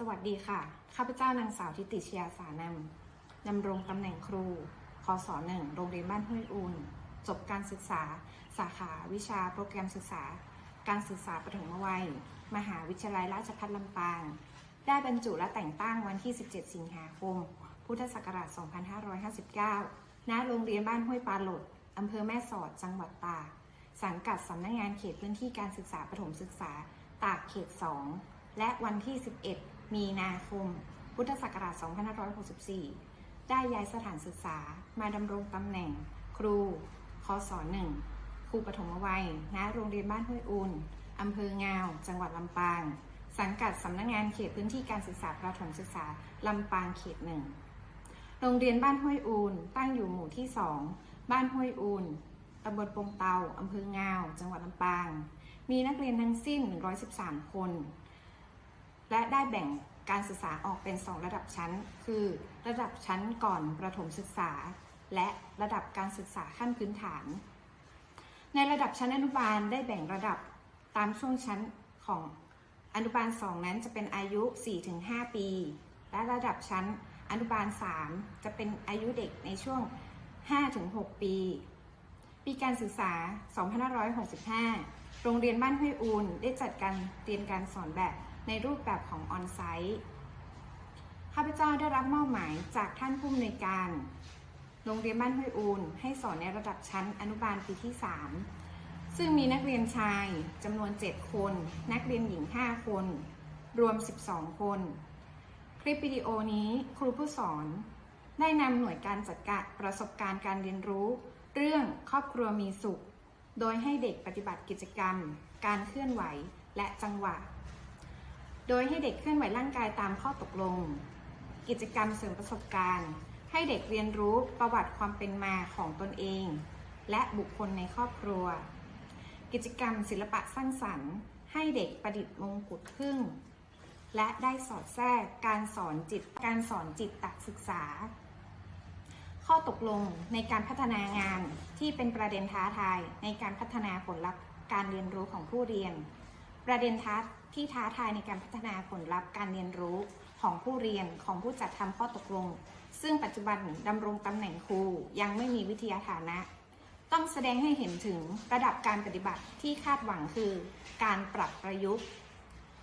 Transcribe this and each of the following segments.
สวัสดีค่ะ ข้าพเจ้านางสาวทิติชยาสานำดำรงตำแหน่งครู คศหนึ่งโรงเรียนบ้านห้วยอูนจบการศึกษา สาขาวิชาโปรแกรมศึกษา การศึกษาประถมวัย มหาวิทยาลัยราชภัฏลำปาง ได้บรรจุและแต่งตั้งวันที่ 17 สิงหาคม พุทธศักราช 2559 ณ โรงเรียนบ้านห้วยปลาหลดอำเภอแม่สอด จังหวัดตาก สังกัดสำนักงงานเขตพื้นที่การศึกษาประถมศึกษา ตากเขต 2 และวันที่ 11 มีนาคม พุทธศักราช 2564 ได้ย้ายสถานศึกษามาดำรงตำแหน่ง ครูคศ1ครูปฐมวัย ณ โรงเรียนบ้านห้วยอูนอำเภองาว จังหวัดลำปาง สังกัดสำนักงงานเขตพื้นที่การศึกษาประถมศึกษาลำปางเขตหนึ่งโรงเรียนบ้านห้วยอูนตั้งอยู่หมู่ที่ 2 บ้านห้วยอูนตำบลปงเตาอำเภองาว จังหวัดลำปาง มีนักเรียนทั้งสิ้น 113 คน และได้แบ่งการศึกษาออกเป็น 2 ระดับชั้น คือระดับชั้นก่อนประถมศึกษา และระดับการศึกษาขั้นพื้นฐาน ในระดับชั้นอนุบาลได้แบ่งระดับตามช่วงชั้นของอนุบาล 2 นั้นจะเป็นอายุ 4-5 ปี และระดับชั้นอนุบาล 3 จะเป็นอายุเด็กในช่วง 5-6 ปี ปีการศึกษา 2565 โรงเรียนบ้านห้วยอูนได้จัดการเรียนการสอนแบบ ในรูปแบบของออนไซต์ข้าพเจ้าได้รับมอบหมายจากท่านผู้อำนวยการ โรงเรียนบ้านห้วยอูนให้สอนในระดับชั้นอนุบาลปีที่ 3 ซึ่งมีนักเรียนชายจำนวน 7 คน นักเรียนหญิง 5 คน รวม 12 คน คลิปวิดีโอนี้ครูผู้สอน ได้นำหน่วยการจัดการประสบการณ์การเรียนรู้ เรื่องครอบครัวมีสุข โดยให้เด็กปฏิบัติกิจกรรม การเคลื่อนไหวและจังหวะ โดยให้เด็กเคลื่อนไหวร่างกายตามข้อตกลง กิจกรรมเสริมประสบการณ์ ให้เด็กเรียนรู้ประวัติความเป็นมาของตนเอง และบุคคลในครอบครัว กิจกรรมศิลปะสร้างสรรค์ ให้เด็กประดิษฐ์มงกุฎพึ่ง และได้สอดแทรกการสอนจิตการสอนจิตตศึกษา ข้อตกลงในการพัฒนางานที่เป็นประเด็นท้าทายในการพัฒนาผลลัพธ์การเรียนรู้ของผู้เรียน ประเด็นท้า ที่ท้าทายในการพัฒนาผลลัพธ์การเรียนรู้ของผู้เรียนของผู้จัดทำข้อตกลง ซึ่งปัจจุบันดำรงตำแหน่งครูยังไม่มีวิทยาฐานะ ต้องแสดงให้เห็นถึงระดับการปฏิบัติที่คาดหวังคือ การปรับประยุกต์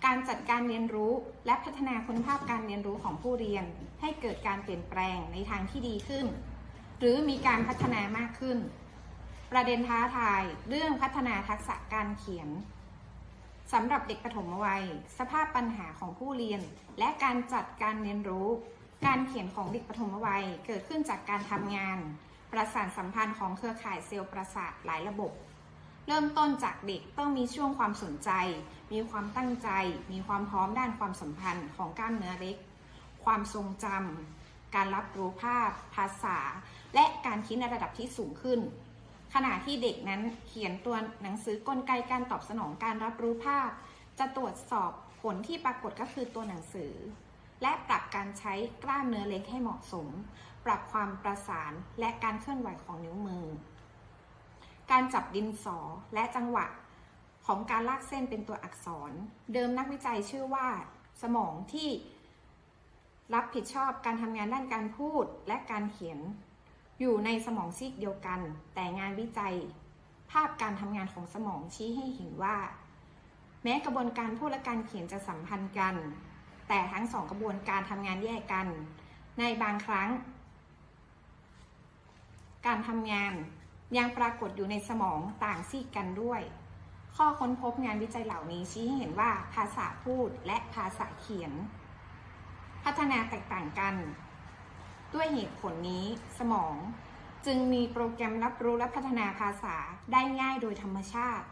การจัดการเรียนรู้และพัฒนาคุณภาพการเรียนรู้ของผู้เรียน ให้เกิดการเปลี่ยนแปลงในทางที่ดีขึ้น หรือมีการพัฒนามากขึ้น ประเด็นท้าทายเรื่องพัฒนาทักษะการเขียน สำหรับเด็กปฐมวัย สภาพปัญหาของผู้เรียน และการจัดการเรียนรู้ การเขียนของเด็กปฐมวัยเกิดขึ้นจากการทำงาน ประสานสัมพันธ์ของเครือข่ายเซลล์ประสาทหลายระบบ เริ่มต้นจากเด็กต้องมีช่วงความสนใจ มีความตั้งใจ มีความพร้อมด้านความสัมพันธ์ของกล้ามเนื้อเล็ก ความทรงจำการรับรู้ภาพ ภาษา และการคิดในระดับที่สูงขึ้น ขณะที่เด็กนั้นเขียนตัวหนังสือกลไกการตอบสนองการรับรู้ภาพ จะตรวจสอบผลที่ปรากฏก็คือตัวหนังสือ และปรับการใช้กล้ามเนื้อเล็กให้เหมาะสม ปรับความประสานและการเคลื่อนไหวของนิ้วมือ การจับดินสอและจังหวะของการลากเส้นเป็นตัวอักษร เดิมนักวิจัยชื่อว่าสมองที่รับผิดชอบการทำงานด้านการพูดและการเขียน อยู่ในสมองซีกเดียวกัน แต่งานวิจัย ภาพการทำงานของสมองชี้ให้เห็นว่า แม้กระบวนการพูดและการเขียนจะสัมพันธ์กัน แต่ทั้งสองกระบวนการทำงานแยกกัน ในบางครั้ง การทำงานยังปรากฏอยู่ในสมองต่างซีกกันด้วย ข้อค้นพบงานวิจัยเหล่านี้ชี้ให้เห็นว่าภาษาพูดและภาษาเขียน พัฒนาแตกต่างกัน ด้วยเหตุผลนี้สมอง จึงมีโปรแกรมรับรู้และพัฒนาภาษาได้ง่ายโดยธรรมชาติ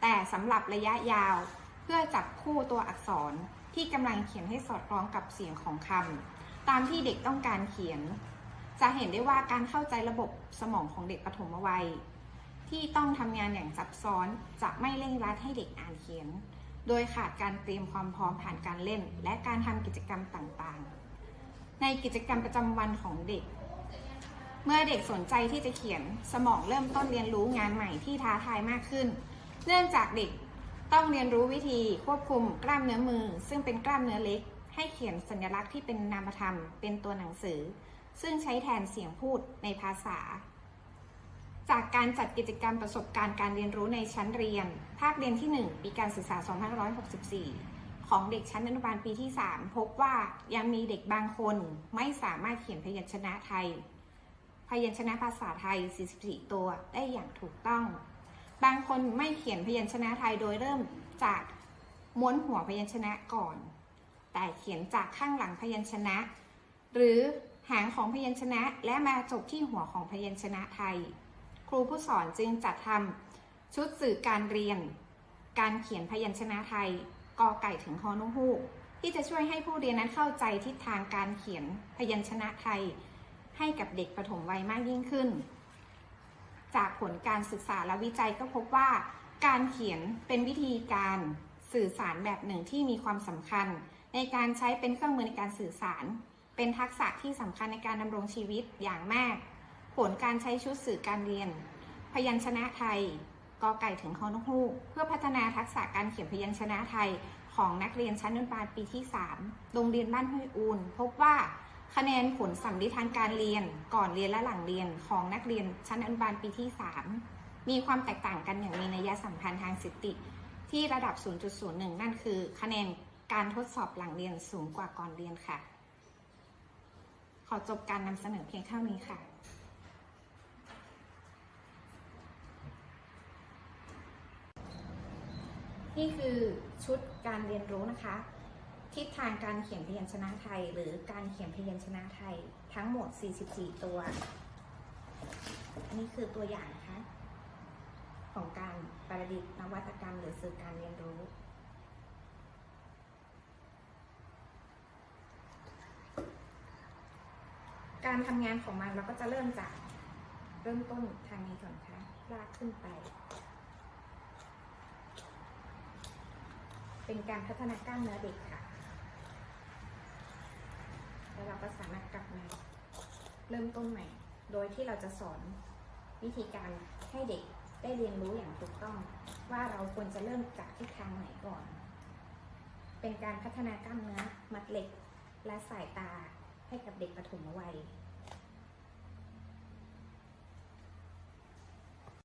แต่สำหรับระยะยาวเพื่อจับคู่ตัวอักษรที่กำลังเขียนให้สอดคล้องกับเสียงของคำตามที่เด็กต้องการเขียน จะเห็นได้ว่าการเข้าใจระบบสมองของเด็กปฐมวัย ที่ต้องทำงานอย่างซับซ้อนจะไม่เร่งรัดให้เด็กอ่านเขียน โดยขาดการเตรียมความพร้อมผ่านการเล่น และการทำกิจกรรมต่างๆ ในกิจกรรมประจำวันของเด็ก เมื่อเด็กสนใจที่จะเขียนสมองเริ่มต้นเรียนรู้งานใหม่ที่ท้าทายมากขึ้น เนื่องจากเด็กต้องเรียนรู้วิธีควบคุมกล้ามเนื้อมือ ซึ่งเป็นกล้ามเนื้อเล็ก ให้เขียนสัญลักษณ์ที่เป็นนามธรรม เป็นตัวหนังสือ ซึ่งใช้แทนเสียงพูดในภาษา จากการจัดกิจกรรมประสบการณ์การเรียนรู้ในชั้นเรียน ภาคเรียนที่ 1 ปีการศึกษา 2564 ของเด็กชั้นอนุบาลปีที่ 3 พบว่ายังมีเด็กบางคนไม่สามารถเขียนพยัญชนะไทย พยัญชนะภาษาไทย 44 ตัวได้อย่างถูกต้อง บางคนไม่เขียนพยัญชนะไทยโดยเริ่มจากม้วนหัวพยัญชนะก่อน แต่เขียนจากข้างหลังพยัญชนะ หรือหางของพยัญชนะและมาจบที่หัวของพยัญชนะไทย ครูผู้สอนจึงจัดทำชุดสื่อการเรียน การเขียนพยัญชนะไทย กอไก่ถึงฮอนุฮูกที่จะช่วยให้ผู้เรียนนั้นเข้าใจทิศทางการเขียนพยัญชนะไทย ให้กับเด็กประถมวัยมากยิ่งขึ้น จากผลการศึกษาและวิจัยก็พบว่าการเขียนเป็นวิธีการสื่อสารแบบหนึ่งที่มีความสำคัญ ในการใช้เป็นเครื่องมือในการสื่อสาร เป็นทักษะที่สำคัญในการดำรงชีวิตอย่างมาก ผลการใช้ชุดสื่อการเรียน พยัญชนะไทย กอไก่ถึงฮอนกฮูกเพื่อพัฒนาทักษะการเขียนพยัญชนะไทยของนักเรียนชั้นอนุบาลปีที่ 3 โรงเรียนบ้านห้วยอูนพบว่าคะแนนผลสัมฤทธิ์ทางการเรียนก่อนเรียนและหลังเรียนของนักเรียนชั้นอนุบาลปีที่ 3 มีความแตกต่างกันอย่างมีนัยสัมพันธ์ทางสถิติ ที่ระดับ 0.01 นั่นคือ คะแนนการทดสอบหลังเรียนสูงกว่าก่อนเรียนค่ะ ขอจบการนำเสนอเพียงเท่านี้ค่ะ นี่คือชุดการเรียนรู้นะคะ ทิศทางการเขียนพยัญชนะไทย หรือการเขียนพยัญชนะไทยทั้งหมด 44 ตัว อันนี้คือตัวอย่างนะคะ ของการประดิษฐ์นวัตกรรม หรือสื่อการเรียนรู้การทำงานของมันเราก็จะเริ่มจากเริ่มต้นทางนี้ก่อนค่ะลากขึ้นไป เป็นการพัฒนากล้ามเนื้อเด็กค่ะ แล้วเราก็สามารถกลับมาเริ่มต้นใหม่ โดยที่เราจะสอนวิธีการให้เด็กได้เรียนรู้อย่างถูกต้อง ว่าเราควรจะเริ่มจากทิศทางไหนก่อน เป็นการพัฒนากล้ามเนื้อมัดเหล็กและสายตาให้กับเด็กปฐมวัย